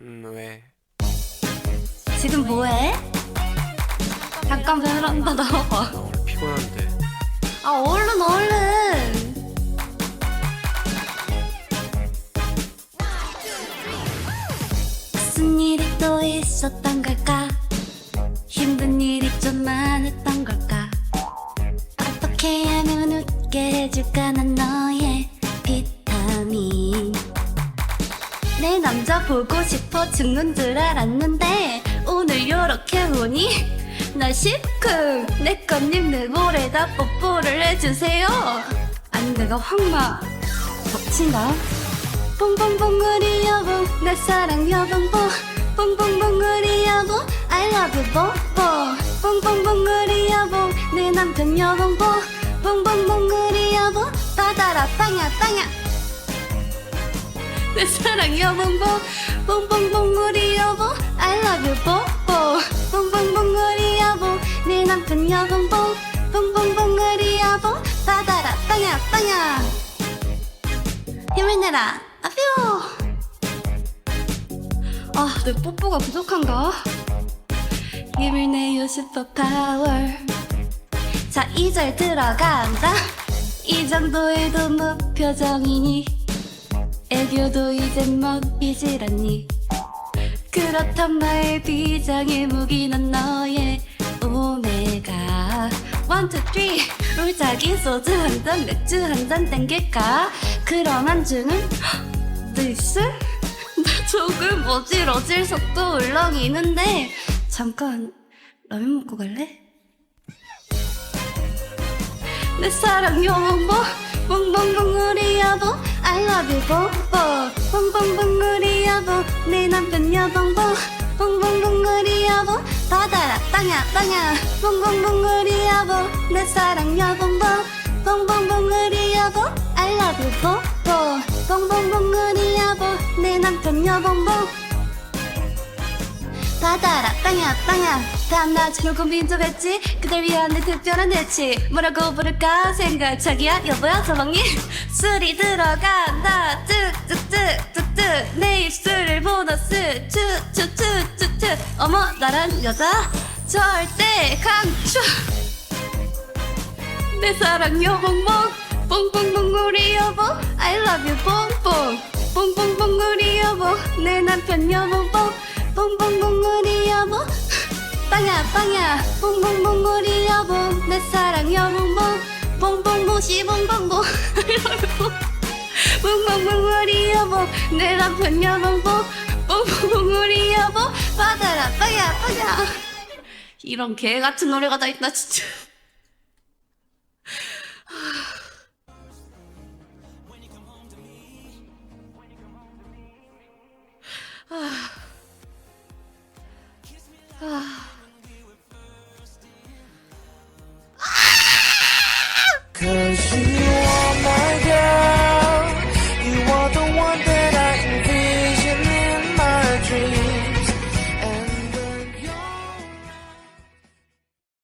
음, 왜? 지금 뭐해? 잠깐 베란다 나와봐. 나 오늘 피곤한데. 아 얼른 얼른. 무슨 일이 또 있었던 걸까? 힘든 일이 좀 많았던 걸까? 어떻게 하면 웃게 해줄까 난 너의 내 남자 보고 싶어 죽는 줄 알았는데 오늘 요렇게 보니? 나 시큼 내 꽃님 내 볼에다 뽀뽀를 해주세요. 아니 내가 황마. 덮친다 뽕뽕뽕 우리 여보 내 사랑 여봉보 뽕뽕뽕 우리 여보 I love you 뽀뽀. 뽕뽕뽕 우리 여보 내 남편 여봉보 뽕뽕뽕 우리 여보 받아라 빵야 빵야 내 사랑 뽕뽕뽕 우리 여보 I love you 뽀뽀 우리 여보 내 남편 뽕뽕뽕 우리 여보 받아라 빵야 빵야 힘을 내라 아퓨 아내 뽀뽀가 부족한가 힘을 내요 슈퍼파워 자 2절 들어간다 이 정도에도 무표정이니 애교도 이젠 먹이질 않니? 그렇단 나의 비장의 무기는 너의 오메가. 원, 투, 쓰리 롤짜기 소주 한 잔 맥주 한 잔 땡길까? 그럼 안주는 느슬? 나 조금 어질어질 속도 울렁이는데. 잠깐 라면 먹고 갈래? 내 사랑 여봉보 뽕뽕뽕 우리 여보 I love you 뽀뽀 뽕뽕뽕 우리 여보 내 남편 여봉보 뽕뽕뽕 우리 여보 받아라 빵야 빵야 뽕뽕뽕 우리 여보 내 사랑 여봉보 뽕뽕뽕 우리 여보 I love you 뽀뽀 뽕뽕뽕 우리 여보 내 남편 여봉보 받아라 빵야 빵야 다음날 저녁 고민 좀 했지? 그댈 위한 내 특별한 대치. 뭐라고 부를까 생각. 자기야 여보야 서방님. 술이 들어간다. 뚝뚝뚝뚝뚝 내 입술을 보너스. 추추추추추 어머 나란 여자. 절대 강추. 내 사랑 여봉봉. 뽕뽕뽕 우리 여보. I love you 뽕뽕 뽕뽕뽕 우리 여보. 내 남편 여봉봉. 뽕뽕뽕 우리 여보 빵야 빵야. 뽕뽕뽕 우리 여보 내 사랑 여봉봉. 뽕뽕봉 I love you 뽕뽕뽕 우리 여보 내 남편 여봉봉. 뽕뽕뽕 우리 여보 받아라 빵야 빵야. 이런 개 같은 노래가 다 있나 진짜. 아, 也许